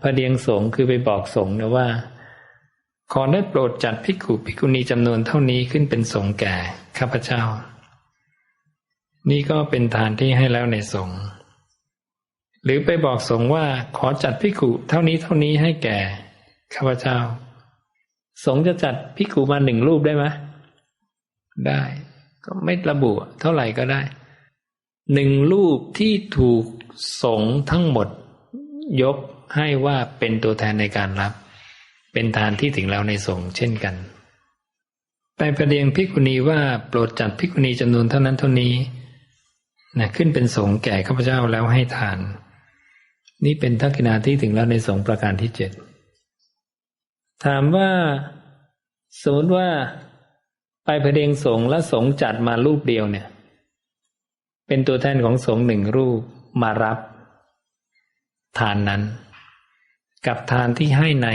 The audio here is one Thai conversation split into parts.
พระเดียงสงคือไปบอกสงนะว่า ขอได้โปรดจัดภิกขุภิกขุณีจำนวนเท่านี้ขึ้นเป็นสงแก่ข้าพเจ้า นี่ก็เป็นทานที่ให้แล้วในสงหรือไปบอกสงว่าขอจัดภิกขุเท่านี้เท่านี้ให้แก่ข้าพเจ้า สงจะจัดภิกขุมาหนึ่งรูปได้ไหมได้ ก็ไม่ระบุเท่าไหร่ก็ได้หนึ่งรูปที่ถูกสงทั้งหมดยก ให้ว่าเป็นตัวแทนในการรับ เป็นทานที่ถึงแล้วในสงฆ์เช่นกันไปประเดียงพิกุณีว่าโปรดจัดพิกุณีจำนวนเท่านั้นเท่านี้นะขึ้นเป็นสงฆ์แก่ข้าพเจ้าแล้วให้ทาน นี่เป็นทักษิณาที่ถึงแล้วในสงฆ์ประการที่เจ็ดถามว่าสมมติว่าไปประเดียงสงฆ์และสงฆ์จัดมารูปเดียวเนี่ย เป็นตัวแทนของสงฆ์หนึ่งรูปมารับทานนั้น กับทานที่ให้ใน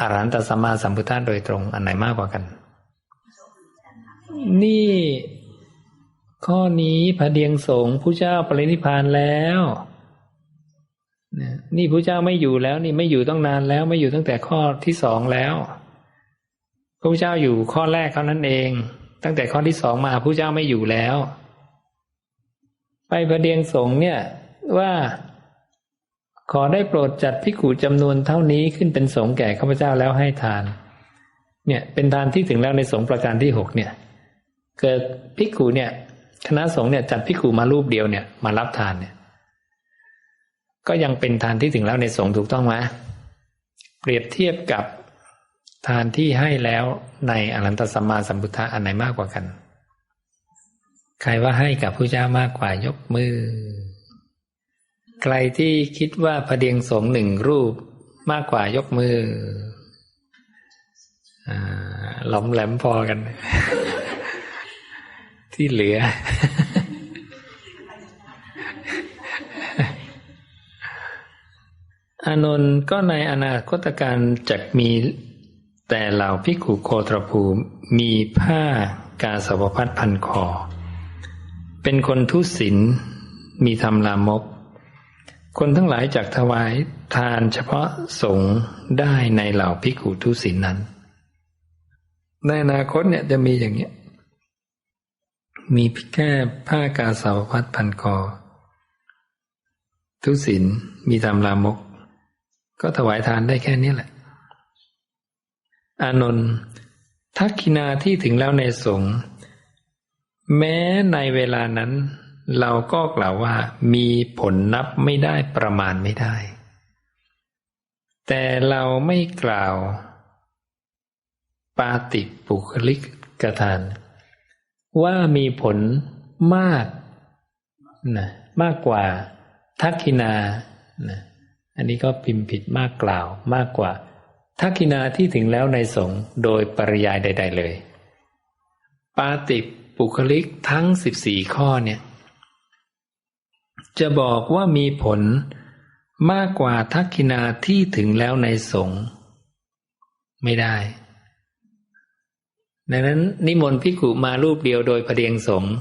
อรันตสัมมาสัมพุทธะโดยตรงอันไหนมากกว่ากัน นี่ข้อนี้พระเดียงสงฆ์ผู้เจ้าปรินิพานแล้วนี่ผู้เจ้าไม่อยู่แล้ว นี่ไม่อยู่ต้องนานแล้ว ไม่อยู่ตั้งแต่ข้อที่สองแล้วพระเจ้าอยู่ข้อแรกเท่านั้นเอง ตั้งแต่ข้อที่สองมาผู้เจ้าไม่อยู่แล้ว ไปประเดียงสงเนี่ยว่า ขอได้โปรดจัดพิกูจำนวนเท่านี้ขึ้นเป็นสงแก่ข้าพเจ้าแล้วให้ทาน เนี่ย เป็นทานที่ถึงแล้วในสงประการที่หกเนี่ย เกิดพิกูเนี่ย คณะสงฆ์เนี่ยจัดพิกูมารูปเดียวเนี่ยมารับทานเนี่ย ก็ยังเป็นทานที่ถึงแล้วในสงถูกต้องไหมเปรียบเทียบกับทานที่ให้แล้วในอรันตสัมมาสัมพุทธะอันไหนมากกว่ากัน ใครว่าให้กับผู้เจ้ามากกว่ายกมือ ใครที่คิดว่าพระเดียงสงหนึ่งรูปมากกว่ายกมือหลอมแหลมพอกัน ที่เหลือ อานนท์ก็ในอนาคตการจะมีแต่เหล่าพิขุโคตรภูมีผ้ากาสาวพัดพันคอ เป็นคนทุศีลมีธรรมลามก คนทั้งหลายจากถวายทานเฉพาะสงฆ์ได้ในเหล่าภิกุทุศีลนั้น ในอนาคตเนี่ยจะมีอย่างเนี้ย มีแค่ผ้ากาสาวพัดพันคอ ทุศีลมีธรรมลามก ก็ถวายทานได้แค่นี้แหละ อานนท์ทักขินาที่ถึงแล้วในสงฆ์แม้ในเวลานั้น เราก็กล่าวว่ามีผลนับไม่ได้ประมาณไม่ได้ แต่เราไม่กล่าว ปาติปุคลิกกทาน ว่ามีผลมากนะมากกว่าทักขินานะอันนี้ก็พิมพ์ผิดมากกล่าวมากกว่า ทักขินาที่ถึงแล้วในสงฆ์โดยปริยายใด ๆ เลย ปาติบุคลิกทั้งสิบสี่ข้อเนี่ย จะบอกว่ามีผลมากกว่าทักขินาที่ถึงแล้วในสงฆ์ไม่ได้ ดังนั้นนิมนต์พิกุมารูปเดียวโดยพเดียงสงฆ์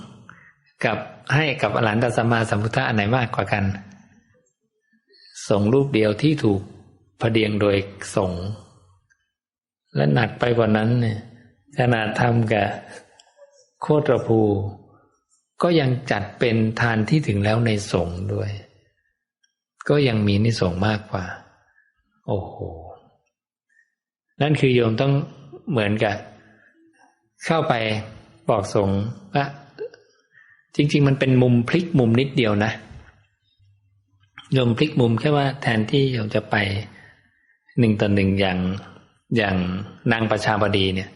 กับให้กับอรหันตสัมมาสัมพุทธะอันไหนมากกว่ากัน สงรูปเดียวที่ถูกพเดียงโดยสงและหนักไปกว่านั้นเนี่ยขนาดทำกับโคตรภู ก็ยังจัดเป็นทานที่ถึงแล้วในสงฆ์ด้วย ก็ยังมีนิสงมากกว่า โอ้โห นั่นคือโยมต้องเหมือนกับ เข้าไปบอกสงฆ์ว่าจริง ๆ มันเป็นมุมพลิกมุมนิดเดียวนะโยมพลิกมุมแค่ว่าแทนที่โยมจะไปหนึ่งต่อหนึ่งอย่างอย่างนางประชาบดีเนี่ย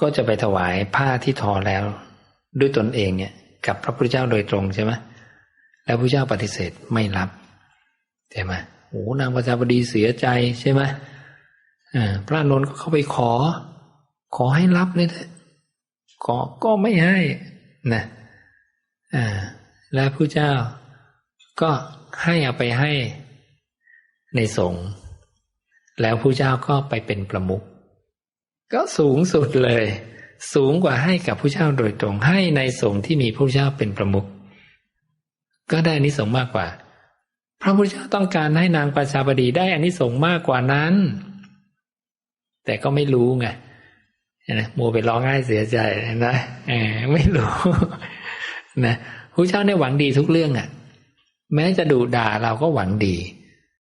ก็จะไปถวายผ้าที่ทอแล้วด้วยตนเองเนี่ย กับพระพุทธเจ้าโดยตรงใช่ไหมแล้วพระเจ้าปฏิเสธไม่รับใช่ไหมโอ้นางประชาบดีเสียใจใช่ไหมพระนนท์ก็เข้าไปขอ ขอให้รับเลยขอก็ไม่ให้นะแล้วพระเจ้าก็ให้เอาไปให้ในสงฆ์แล้วพระเจ้าก็ไปเป็นประมุขก็สูงสุดเลย สูงกว่าให้กับผู้เจ้าโดยตรง ให้ในสงฆ์ที่มีผู้เจ้าเป็นประมุขก็ได้อนิสงมากกว่า พระพุทธเจ้าต้องการให้นางประชาบดีได้อนิสงส์มากกว่านั้น แต่ก็ไม่รู้ไงนะมัวไปร้องไห้เสียใจนะเออไม่รู้นะพระเจ้าเนี่ยหวังดีทุกเรื่องอะ่ะ แม้จะดุด่าเราก็หวังดี